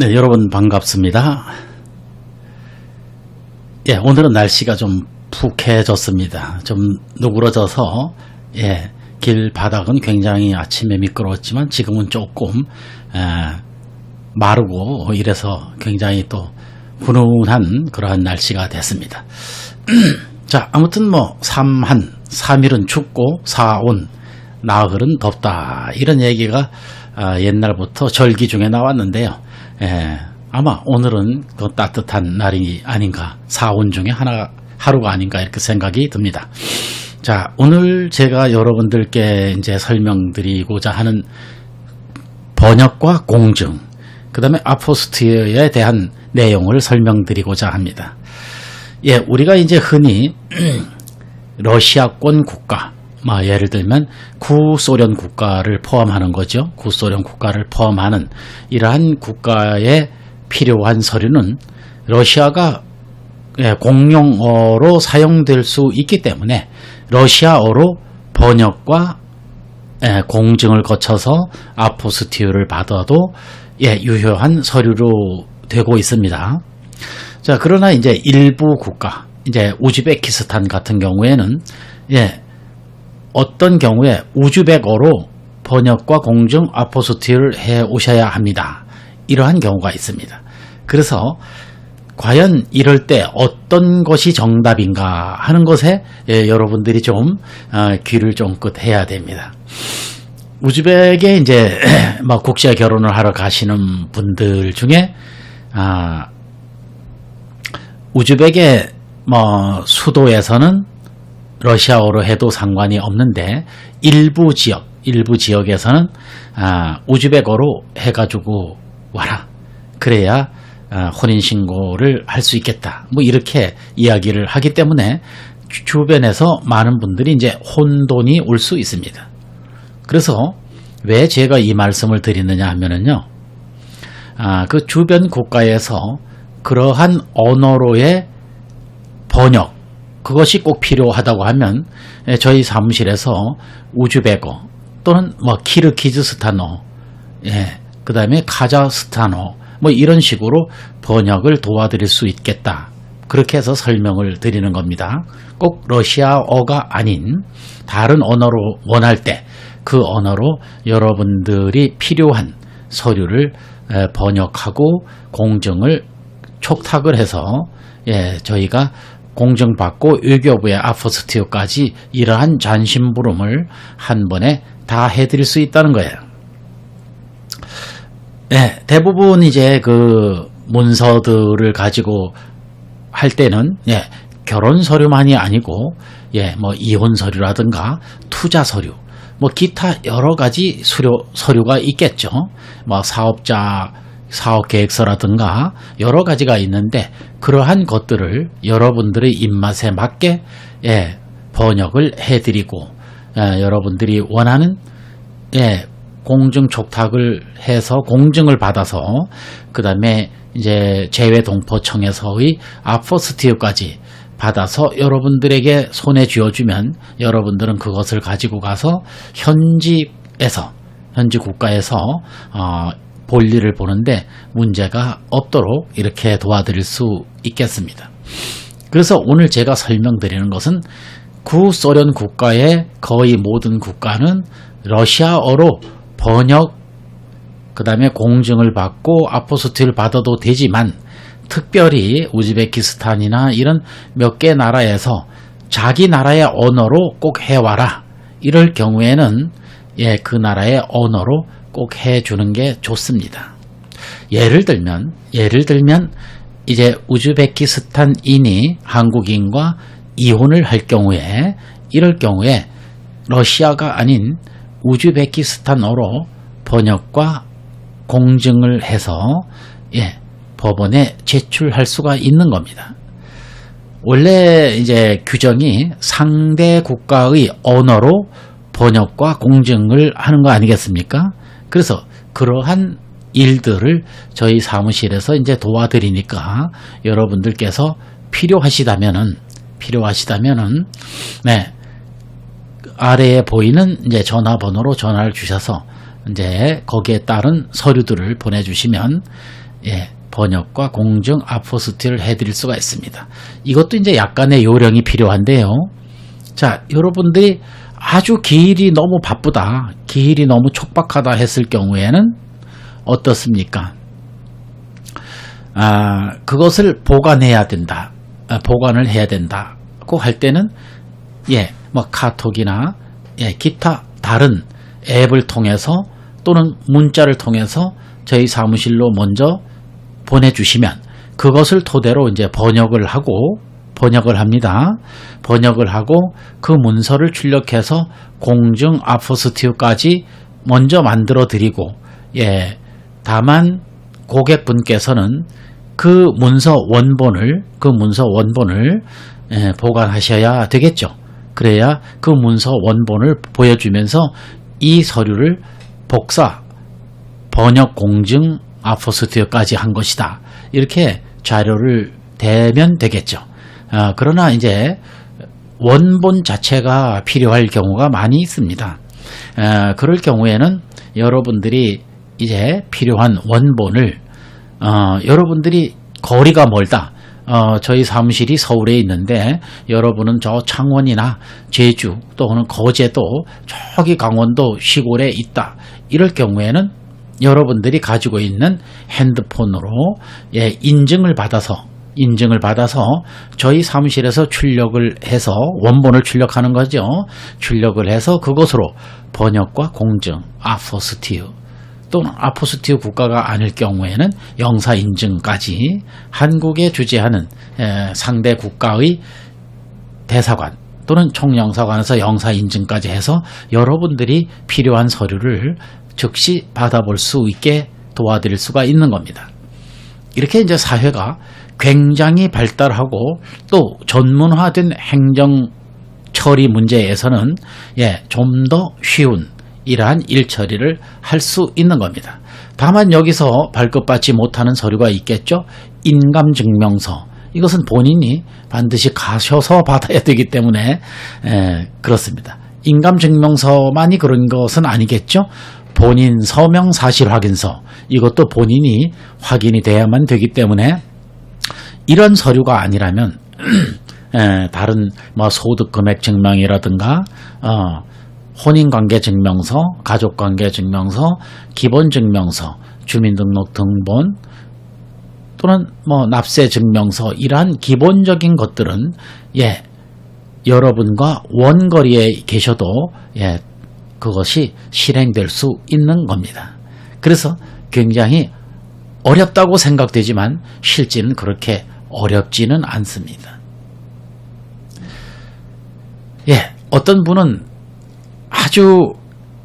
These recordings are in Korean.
네, 여러분 반갑습니다. 예, 오늘은 날씨가 좀 푹해졌습니다. 좀 누그러져서 예, 길 바닥은 굉장히 아침에 미끄러웠지만 지금은 조금 에, 마르고 이래서 굉장히 또 훈훈한 그러한 날씨가 됐습니다. 자, 아무튼 뭐 삼한, 삼일은 춥고 사온, 나흘은 덥다 이런 얘기가 아, 옛날부터 절기 중에 나왔는데요. 예, 아마 오늘은 그 따뜻한 날이 아닌가 사온 중에 하나 하루가 아닌가 이렇게 생각이 듭니다. 자, 오늘 제가 여러분들께 이제 설명드리고자 하는 번역과 공증, 그 다음에 아포스티어에 대한 내용을 설명드리고자 합니다. 예, 우리가 이제 흔히 러시아권 국가, 뭐 예를 들면 구소련 국가를 포함하는 거죠. 구소련 국가를 포함하는 이러한 국가에 필요한 서류는 러시아가 예, 공용어로 사용될 수 있기 때문에 러시아어로 번역과 예, 공증을 거쳐서 아포스티유를 받아도 예, 유효한 서류로 되고 있습니다. 자, 그러나 이제 일부 국가, 이제 우즈베키스탄 같은 경우에는 예, 어떤 경우에 우즈벡어로 번역과 공증 아포스티를 해 오셔야 합니다. 이러한 경우가 있습니다. 그래서 과연 이럴 때 어떤 것이 정답인가 하는 것에 예, 여러분들이 좀 어, 귀를 쫑긋 해야 됩니다. 우즈벡에 이제 막 국제 결혼을 하러 가시는 분들 중에 아, 우즈벡의 뭐 수도에서는 러시아어로 해도 상관이 없는데 일부 지역 일부 지역에서는 아, 우즈벡어로 해가지고 와라 그래야 아, 혼인 신고를 할 수 있겠다 뭐 이렇게 이야기를 하기 때문에 주- 주변에서 많은 분들이 이제 혼돈이 올 수 있습니다. 그래서 왜 제가 이 말씀을 드리느냐 하면은요, 아, 그 주변 국가에서 그러한 언어로의 번역, 그것이 꼭 필요하다고 하면 예, 저희 사무실에서 우즈베거 또는 뭐 키르기즈스탄어, 예, 그 다음에 카자흐스탄어, 뭐 이런 식으로 번역을 도와드릴 수 있겠다. 그렇게 해서 설명을 드리는 겁니다. 꼭 러시아어가 아닌 다른 언어로 원할 때 그 언어로 여러분들이 필요한 서류를 에, 번역하고 공증을 촉탁을 해서 예, 저희가 공증받고 외교부의 아포스티오까지 이러한 잔심부름을 한 번에 다 해드릴 수 있다는 거예요. 네, 대부분 이제 그 문서들을 가지고 할 때는 예, 결혼 서류만이 아니고 예, 뭐 이혼 서류라든가 투자 서류, 뭐 기타 여러 가지 수료 서류가 있겠죠. 뭐 사업자 사업 계획서라든가 여러 가지가 있는데 그러한 것들을 여러분들의 입맛에 맞게 예, 번역을 해드리고 예, 여러분들이 원하는 예, 공증 촉탁을 해서 공증을 받아서 그 다음에 이제 재외동포청에서의 아포스티어까지 받아서 여러분들에게 손에 쥐어주면 여러분들은 그것을 가지고 가서 현지에서 현지 국가에서 어, 볼일을 보는데 문제가 없도록 이렇게 도와드릴 수 있겠습니다. 그래서 오늘 제가 설명드리는 것은 구소련 국가의 거의 모든 국가는 러시아어로 번역 그 다음에 공증을 받고 아포스티를 받아도 되지만 특별히 우즈베키스탄이나 이런 몇 개 나라에서 자기 나라의 언어로 꼭 해와라 이럴 경우에는 예, 그 나라의 언어로 꼭 해주는 게 좋습니다. 예를 들면 예를 들면 이제 우즈베키스탄인이 한국인과 이혼을 할 경우에 이럴 경우에 러시아가 아닌 우즈베키스탄어로 번역과 공증을 해서 예, 법원에 제출할 수가 있는 겁니다. 원래 이제 규정이 상대 국가의 언어로 번역과 공증을 하는 거 아니겠습니까? 그래서 그러한 일들을 저희 사무실에서 이제 도와드리니까 여러분들께서 필요하시다면은 필요하시다면은 네 아래에 보이는 이제 전화번호로 전화를 주셔서 이제 거기에 따른 서류들을 보내주시면 예, 번역과 공증 아포스티를 해드릴 수가 있습니다. 이것도 이제 약간의 요령이 필요한데요. 자, 여러분들이 아주 기일이 너무 바쁘다, 기일이 너무 촉박하다 했을 경우에는 어떻습니까? 아, 그것을 보관해야 된다. 아, 보관을 해야 된다고 할 때는 예, 뭐 카톡이나 예, 기타 다른 앱을 통해서 또는 문자를 통해서 저희 사무실로 먼저 보내주시면 그것을 토대로 이제 번역을 하고 번역을 합니다. 번역을 하고 그 문서를 출력해서 공증 아포스티브까지 먼저 만들어 드리고 예 다만 고객분께서는 그 문서 원본을 그 문서 원본을 예, 보관하셔야 되겠죠. 그래야 그 문서 원본을 보여주면서 이 서류를 복사 번역 공증 아포스티어까지 한 것이다. 이렇게 자료를 대면 되겠죠. 아, 그러나 이제 원본 자체가 필요할 경우가 많이 있습니다. 아, 그럴 경우에는 여러분들이 이제 필요한 원본을 어, 여러분들이 거리가 멀다. 어, 저희 사무실이 서울에 있는데 여러분은 저 창원이나 제주 또는 거제도 저기 강원도 시골에 있다. 이럴 경우에는 여러분들이 가지고 있는 핸드폰으로 예, 인증을 받아서 인증을 받아서 저희 사무실에서 출력을 해서 원본을 출력하는 거죠. 출력을 해서 그것으로 번역과 공증, 아포스티브 또는 아포스티브 국가가 아닐 경우에는 영사 인증까지 한국에 주재하는 에, 상대 국가의 대사관 또는 총영사관에서 영사 인증까지 해서 여러분들이 필요한 서류를 즉시 받아볼 수 있게 도와드릴 수가 있는 겁니다. 이렇게 이제 사회가 굉장히 발달하고 또 전문화된 행정 처리 문제에서는 예, 좀 더 쉬운 이러한 일 처리를 할 수 있는 겁니다. 다만 여기서 발급받지 못하는 서류가 있겠죠. 인감증명서. 이것은 본인이 반드시 가셔서 받아야 되기 때문에 에, 그렇습니다. 인감증명서만이 그런 것은 아니겠죠. 본인 서명 사실 확인서 이것도 본인이 확인이 돼야만 되기 때문에 이런 서류가 아니라면 에, 다른 뭐 소득 금액 증명이라든가 어, 혼인관계 증명서, 가족관계 증명서, 기본 증명서, 주민등록 등본 또는 뭐 납세 증명서 이러한 기본적인 것들은 예 여러분과 원거리에 계셔도 예 그것이 실행될 수 있는 겁니다. 그래서 굉장히 어렵다고 생각되지만 실제는 그렇게 어렵지는 않습니다. 예, 어떤 분은 아주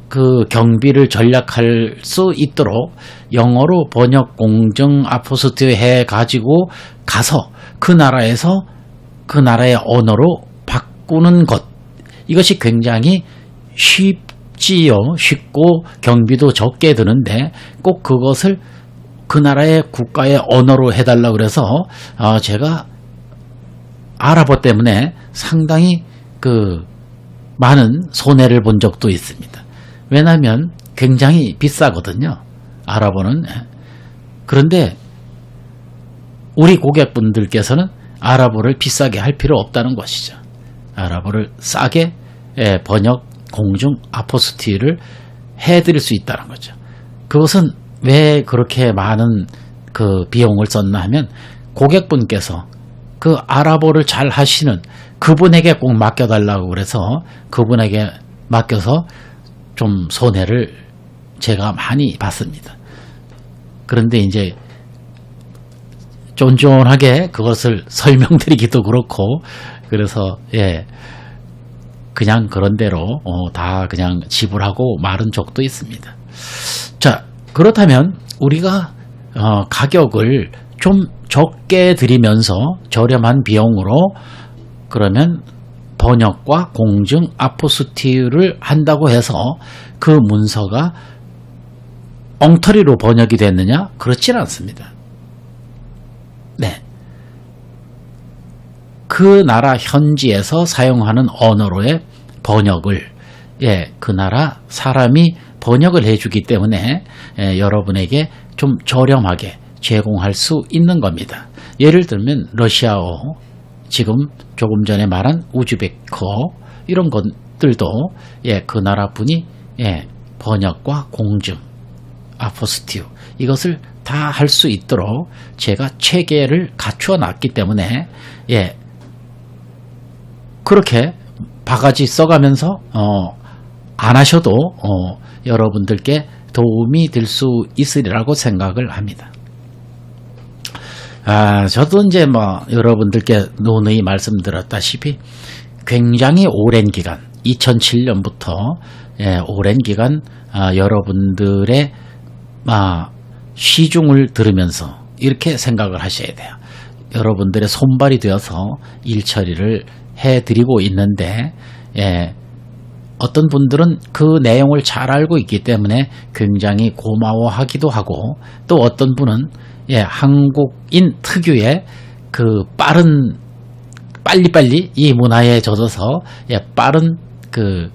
그 경비를 전략할 수 있도록 영어로 번역 공정 아포스트 해 가지고 가서 그 나라에서 그 나라의 언어로 바꾸는 것 이것이 굉장히 쉽지요 쉽고 경비도 적게 드는데 꼭 그것을 그 나라의 국가의 언어로 해달라 그래서 어 제가 아랍어 때문에 상당히 그 많은 손해를 본 적도 있습니다. 왜냐하면 굉장히 비싸거든요. 아랍어는. 그런데 우리 고객분들께서는 아랍어를 비싸게 할 필요 없다는 것이죠. 아랍어를 싸게 예, 번역, 공중, 아포스티를 해드릴 수 있다는 거죠. 그것은 왜 그렇게 많은 그 비용을 썼나 하면 고객분께서 그 아랍어를 잘 하시는 그분에게 꼭 맡겨달라고 그래서 그분에게 맡겨서 좀 손해를 제가 많이 봤습니다. 그런데 이제 쫀쫀하게 그것을 설명드리기도 그렇고 그래서 예 그냥 그런 대로 어, 다 그냥 지불하고 마른 적도 있습니다. 자 그렇다면 우리가 어, 가격을 좀 적게 드리면서 저렴한 비용으로 그러면 번역과 공증 아포스티를 한다고 해서 그 문서가 엉터리로 번역이 됐느냐? 그렇지는 않습니다. 네. 그 나라 현지에서 사용하는 언어로의 번역을 예, 그 나라 사람이 번역을 해주기 때문에 예, 여러분에게 좀 저렴하게 제공할 수 있는 겁니다. 예를 들면 러시아어 지금 조금 전에 말한 우즈베커 이런 것들도 예, 그 나라 분이 예, 번역과 공증 아포스티우 이것을 다 할 수 있도록 제가 체계를 갖추어 놨기 때문에 예 그렇게 바가지 써가면서 어, 안 하셔도 어, 여러분들께 도움이 될 수 있으리라고 생각을 합니다. 아, 저도 이제 뭐 여러분들께 논의 말씀드렸다시피 굉장히 오랜 기간, 2007년부터 예, 오랜 기간 아, 여러분들의 아, 시중을 들으면서 이렇게 생각을 하셔야 돼요. 여러분들의 손발이 되어서 일 처리를 해드리고 있는데 예, 어떤 분들은 그 내용을 잘 알고 있기 때문에 굉장히 고마워하기도 하고 또 어떤 분은 예, 한국인 특유의 그 빠른 빨리빨리 이 문화에 젖어서 예, 빠른 그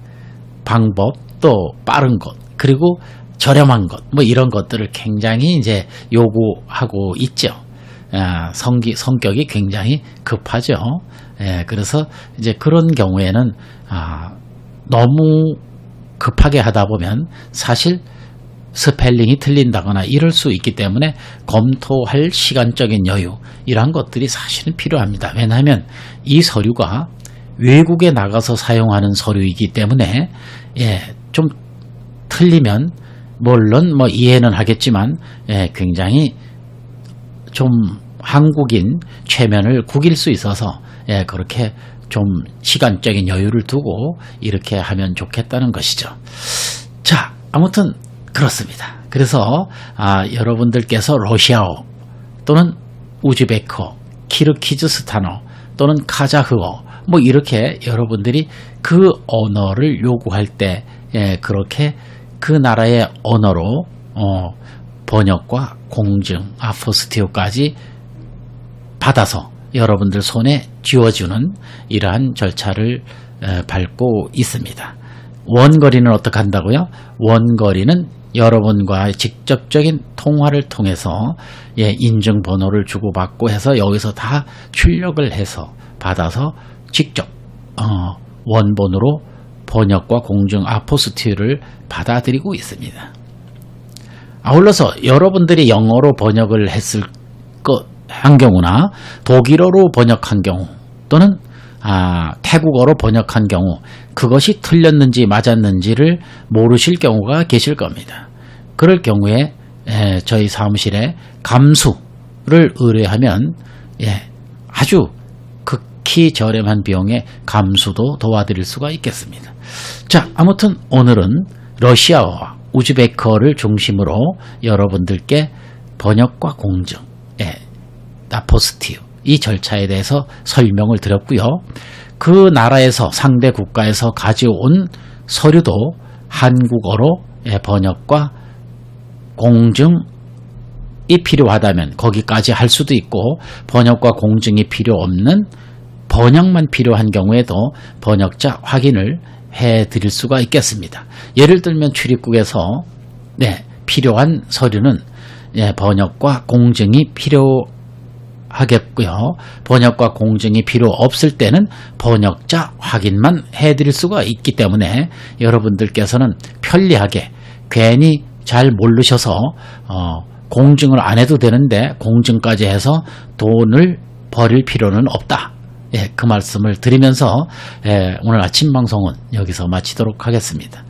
방법 또 빠른 것 그리고 저렴한 것 뭐 이런 것들을 굉장히 이제 요구하고 있죠. 아, 성기, 성격이 굉장히 급하죠. 예, 그래서 이제 그런 경우에는 아, 너무 급하게 하다 보면 사실 스펠링이 틀린다거나 이럴 수 있기 때문에 검토할 시간적인 여유 이러한 것들이 사실은 필요합니다. 왜냐하면 이 서류가 외국에 나가서 사용하는 서류이기 때문에 예, 좀 틀리면 물론 뭐 이해는 하겠지만 예, 굉장히 좀 한국인 최면을 구길 수 있어서 예, 그렇게 좀 시간적인 여유를 두고 이렇게 하면 좋겠다는 것이죠. 자, 아무튼 그렇습니다. 그래서 아, 여러분들께서 러시아어 또는 우즈베커, 키르키즈스탄어 또는 카자흐어 뭐 이렇게 여러분들이 그 언어를 요구할 때 예, 그렇게 그 나라의 언어로 어, 번역과 공증, 아포스티오까지 받아서 여러분들 손에 쥐어주는 이러한 절차를 에, 밟고 있습니다. 원거리는 어떻게 한다고요? 원거리는 여러분과의 직접적인 통화를 통해서 예, 인증 번호를 주고받고 해서 여기서 다 출력을 해서 받아서 직접 어, 원본으로 번역과 공증 아포스티를 받아들이고 있습니다. 아울러서 여러분들이 영어로 번역을 했을 것 한 경우나 독일어로 번역한 경우 또는 아, 태국어로 번역한 경우 그것이 틀렸는지 맞았는지를 모르실 경우가 계실 겁니다. 그럴 경우에 에, 저희 사무실에 감수를 의뢰하면 예, 아주 극히 저렴한 비용에 감수도 도와드릴 수가 있겠습니다. 자, 아무튼 오늘은 러시아어와 우즈베커를 중심으로 여러분들께 번역과 공증, 예, 나포스티우 이 절차에 대해서 설명을 드렸고요. 그 나라에서 상대 국가에서 가져온 서류도 한국어로 예, 번역과 공증이 필요하다면 거기까지 할 수도 있고 번역과 공증이 필요 없는 번역만 필요한 경우에도 번역자 확인을 해 드릴 수가 있겠습니다. 예를 들면 출입국에서 네, 필요한 서류는 예, 번역과 공증이 필요 하겠고요. 번역과 공증이 필요 없을 때는 번역자 확인만 해드릴 수가 있기 때문에 여러분들께서는 편리하게 괜히 잘 모르셔서 어, 공증을 안 해도 되는데 공증까지 해서 돈을 버릴 필요는 없다. 예, 그 말씀을 드리면서 예, 오늘 아침 방송은 여기서 마치도록 하겠습니다.